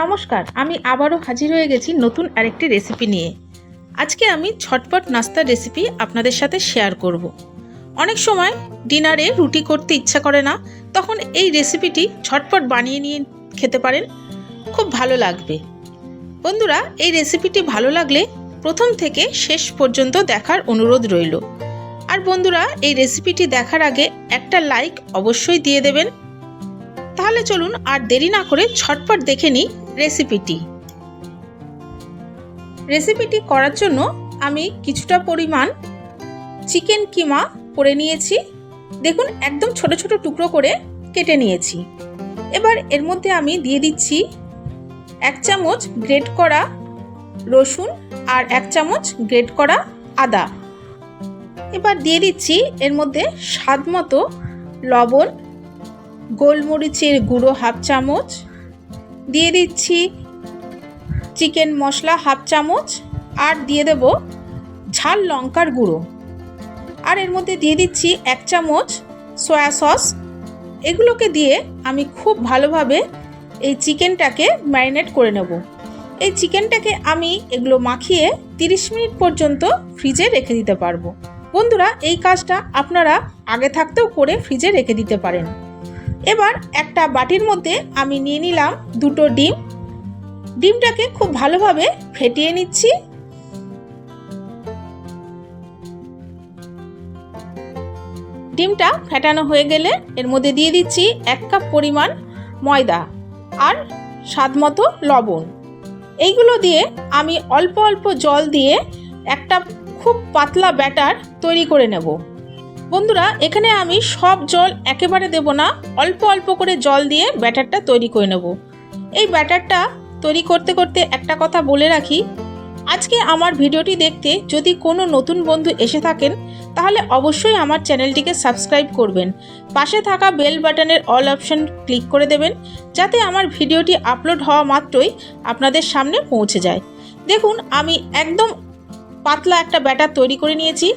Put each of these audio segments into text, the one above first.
নমস্কার, আমি আবারও হাজির হয়ে গেছি নতুন আরেকটি রেসিপি নিয়ে। আজকে আমি ছটপট নাস্তার রেসিপি আপনাদের সাথে শেয়ার করব। অনেক সময় ডিনারে রুটি করতে ইচ্ছা করে না, তখন এই রেসিপিটি ছটপট বানিয়ে নিয়ে খেতে পারেন, খুব ভালো লাগবে। বন্ধুরা, এই রেসিপিটি ভালো লাগলে প্রথম থেকে শেষ পর্যন্ত দেখার অনুরোধ রইল। আর বন্ধুরা, এই রেসিপিটি দেখার আগে একটা লাইক অবশ্যই দিয়ে দেবেন। তাহলে চলুন আর দেরি না করে ছটপট দেখে নিই রেসিপিটি। রেসিপিটি করার জন্য আমি কিছুটা পরিমাণ চিকেন কিমা করে নিয়েছি। দেখুন, একদম ছোট ছোট টুকরো করে কেটে নিয়েছি। এবার এর মধ্যে আমি দিয়ে দিচ্ছি এক চামচ গ্রেট করা রসুন আর এক চামচ গ্রেট করা আদা। এবার দিয়ে দিচ্ছি এর মধ্যে স্বাদ মতো লবণ, গোলমরিচের গুঁড়ো হাফ চামচ দিয়ে দিচ্ছি চিকেন মশলা হাফ চামচ আর দিয়ে দেব ঝাল লঙ্কার গুঁড়ো। আর এর মধ্যে দিয়ে দিচ্ছি এক চামচ সয়া সস। এগুলোকে দিয়ে আমি খুব ভালোভাবে এই চিকেনটাকে ম্যারিনেট করে নেব। এই চিকেনটাকে আমি এগুলো মাখিয়ে 30 মিনিট পর্যন্ত ফ্রিজে রেখে দিতে পারব। বন্ধুরা, এই কাজটা আপনারা আগে থাকতেও করে ফ্রিজে রেখে দিতে পারেন। এবার একটা বাটির মধ্যে আমি নিয়ে নিলাম দুটো ডিম। ডিমটাকে খুব ভালোভাবে ফেটিয়ে নিচ্ছি। ডিমটা ফেটানো হয়ে গেলে এর মধ্যে দিয়ে দিচ্ছি এক কাপ পরিমাণ ময়দা আর স্বাদ মতো লবণ। এইগুলো দিয়ে আমি অল্প অল্প জল দিয়ে একটা খুব পাতলা ব্যাটার তৈরি করে নেব। বন্ধুরা, এখানে আমি সব জল একেবারে দেব না। অল্প অল্প করে জল দিয়ে ব্যাটারটা তৈরি করে নেব। এই ব্যাটারটা তৈরি করতে করতে একটা কথা বলে রাখি। আজকে আমার ভিডিওটি দেখতে যদি কোনো নতুন বন্ধু এসে থাকেন, তাহলে অবশ্যই আমার চ্যানেলটিকে সাবস্ক্রাইব করবেন। পাশে থাকা বেল বাটনের অল অপশন ক্লিক করে দেবেন, যাতে আমার ভিডিওটি আপলোড হওয়া মাত্রই আপনাদের সামনে পৌঁছে যায়। দেখুন, আমি একদম পাতলা একটা ব্যাটার তৈরি করে নিয়েছি।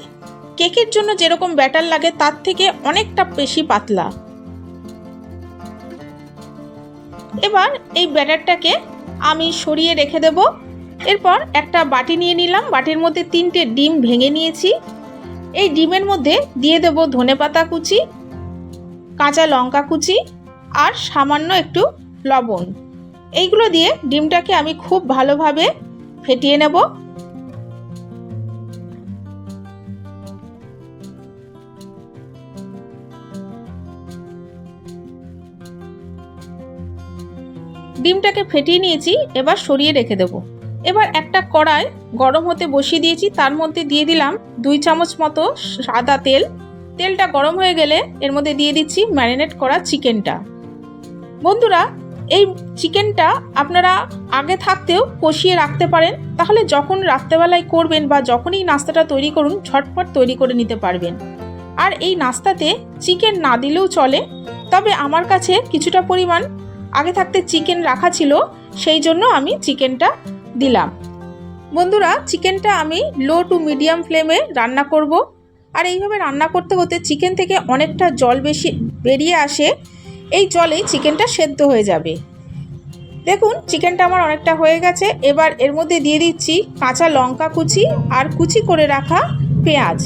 কেকের জন্য যেরকম ব্যাটার লাগে, তার থেকে অনেকটা বেশি পাতলা। এবার এই ব্যাটারটাকে আমি সরিয়ে রেখে দেব। এরপর একটা বাটি নিয়ে নিলাম। বাটির মধ্যে তিনটে ডিম ভেঙে নিয়েছি। এই ডিমের মধ্যে দিয়ে দেব ধনে পাতা কুচি, কাঁচা লঙ্কা কুচি আর সামান্য একটু লবণ। এইগুলো দিয়ে ডিমটাকে আমি খুব ভালোভাবে ফেটিয়ে নেব। ডিমটাকে ফেটিয়ে নিয়েছি, এবার সরিয়ে রেখে দেব। এবার একটা কড়াই গরম হতে বসিয়ে দিয়েছি, তার মধ্যে দিয়ে দিলাম দুই চামচ মতো সাদা তেল। তেলটা গরম হয়ে গেলে এর মধ্যে দিয়ে দিচ্ছি ম্যারিনেট করা চিকেনটা। বন্ধুরা, এই চিকেনটা আপনারা আগে থাকতেও কষিয়ে রাখতে পারেন, তাহলে যখন রাত্রেবেলায় করবেন বা যখনই নাস্তাটা তৈরি করুন, ঝটপট তৈরি করে নিতে পারবেন। আর এই নাস্তাতে চিকেন না দিলেও চলে, তবে আমার কাছে কিছুটা পরিমাণ আগে থাকতে চিকেন রাখা ছিল, সেই জন্য আমি চিকেনটা দিলাম। বন্ধুরা, চিকেনটা আমি লো টু মিডিয়াম ফ্লেমে রান্না করব। আর এইভাবে রান্না করতে করতে চিকেন থেকে অনেকটা জল বেশি বেরিয়ে আসে, এই জলেই চিকেনটা সেদ্ধ হয়ে যাবে। দেখুন, চিকেনটা আমার অনেকটা হয়ে গেছে। এবার এর মধ্যে দিয়ে দিচ্ছি কাঁচা লঙ্কা কুচি আর কুচি করে রাখা পেঁয়াজ।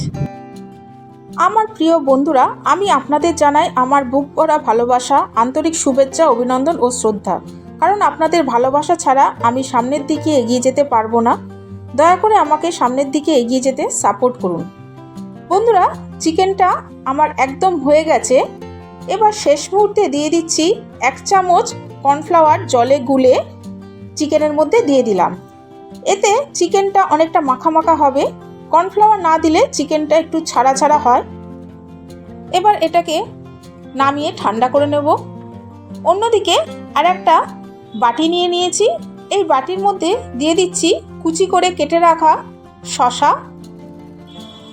আমার প্রিয় বন্ধুরা, আমি আপনাদের জানাই আমার বুক ভরা ভালোবাসা, আন্তরিক শুভেচ্ছা, অভিনন্দন ও শ্রদ্ধা। কারণ আপনাদের ভালোবাসা ছাড়া আমি সামনের দিকে এগিয়ে যেতে পারব না। দয়া করে আমাকে সামনের দিকে এগিয়ে যেতে সাপোর্ট করুন। বন্ধুরা, চিকেনটা আমার একদম হয়ে গেছে। এবার শেষ মুহূর্তে দিয়ে দিচ্ছি এক চামচ কর্নফ্লাওয়ার জলে গুলে চিকেনের মধ্যে দিয়ে দিলাম। এতে চিকেনটা অনেকটা মাখা মাখা হবে। কর্নফ্লাওয়ার না দিলে চিকেনটা একটু ছাড়া ছাড়া হয়। এবার এটাকে নামিয়ে ঠান্ডা করে নেব। অন্যদিকে আর একটা বাটি নিয়ে নিয়েছি। এই বাটির মধ্যে দিয়ে দিচ্ছি কুচি করে কেটে রাখা শশা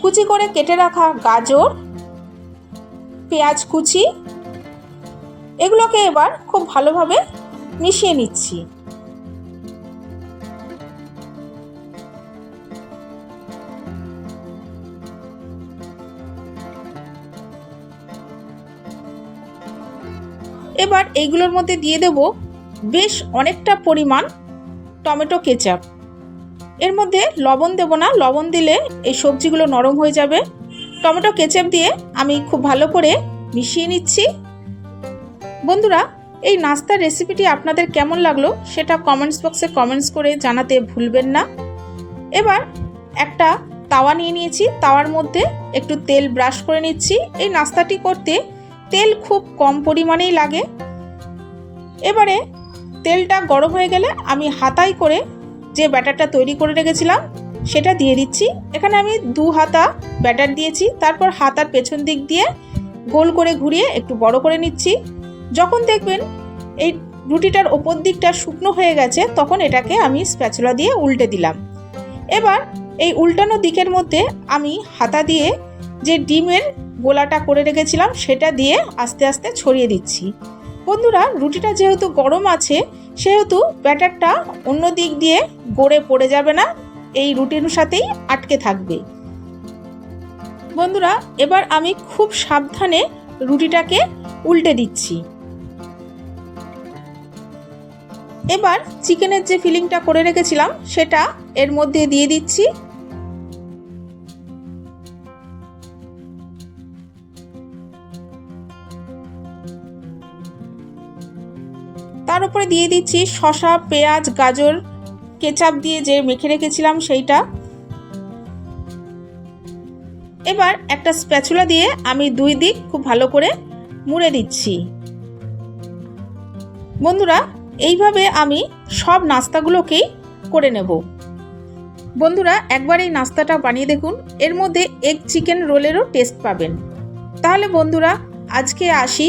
কুচি করে কেটে রাখা গাজর, পেঁয়াজ কুচি। এগুলোকে এবার খুব ভালোভাবে মিশিয়ে নিচ্ছি। এবার এইগুলোর মধ্যে দিয়ে দেব বেশ অনেকটা পরিমাণ টমেটো কেচাপ। এর মধ্যে লবণ দেব না, লবণ দিলে এই সবজিগুলো নরম হয়ে যাবে। টমেটো কেচাপ দিয়ে আমি খুব ভালো করে মিশিয়ে নিচ্ছি। বন্ধুরা, এই নাস্তার রেসিপিটি আপনাদের কেমন লাগল সেটা কমেন্টস বক্সে কমেন্টস করে জানাতে ভুলবেন না। এবার একটা তাওয়া নিয়ে নিয়েছি, তাওয়ার মধ্যে একটু তেল ব্রাশ করে নিচ্ছি। এই নাস্তাটি করতে তেল খুব কম পরিমাণেই লাগে। এবারে তেলটা গরম হয়ে গেলে আমি হাতায় করে যে ব্যাটারটা তৈরি করে রেখেছিলাম, সেটা দিয়ে দিচ্ছি। এখানে আমি দু হাতা ব্যাটার দিয়েছি, তারপর হাতার পেছন দিক দিয়ে গোল করে ঘুরিয়ে একটু বড় করে নিচ্ছি। যখন দেখবেন এই রুটিটার ওপর দিকটা শুকনো হয়ে গেছে, তখন এটাকে আমি স্প্যাচুলা দিয়ে উল্টে দিলাম। এবার এই উল্টানো দিকের মধ্যে আমি হাতা দিয়ে যে ডিমের গোলাটা করে রেখেছিলাম সেটা দিয়ে আস্তে আস্তে ছড়িয়ে দিচ্ছি। বন্ধুরা, রুটিটা যেহেতু গরম আছে, সেহেতু ব্যাটারটা অন্য দিক দিয়ে গড়ে পড়ে যাবে না, এই রুটির সাথেই আটকে থাকবে। বন্ধুরা, এবার আমি খুব সাবধানে রুটিটাকে উল্টে দিচ্ছি। এবার চিকেনের যে ফিলিংটা করে রেখেছিলাম, সেটা এর মধ্যে দিয়ে দিচ্ছি। তার উপরে দিয়ে দিচ্ছি শসা, পেঁয়াজ, গাজর, কেচাপ দিয়ে যে মেখে রেখেছিলাম সেইটা। এবার একটা স্প্যাচুলা দিয়ে আমি দুই দিক খুব ভালো করে মুড়ে দিচ্ছি। বন্ধুরা, এইভাবে আমি সব নাস্তাগুলোকেই করে নেব। বন্ধুরা, একবার এই নাস্তাটা বানিয়ে দেখুন, এর মধ্যে এগ চিকেন রোলেরও টেস্ট পাবেন। তাহলে বন্ধুরা, আজকে আসি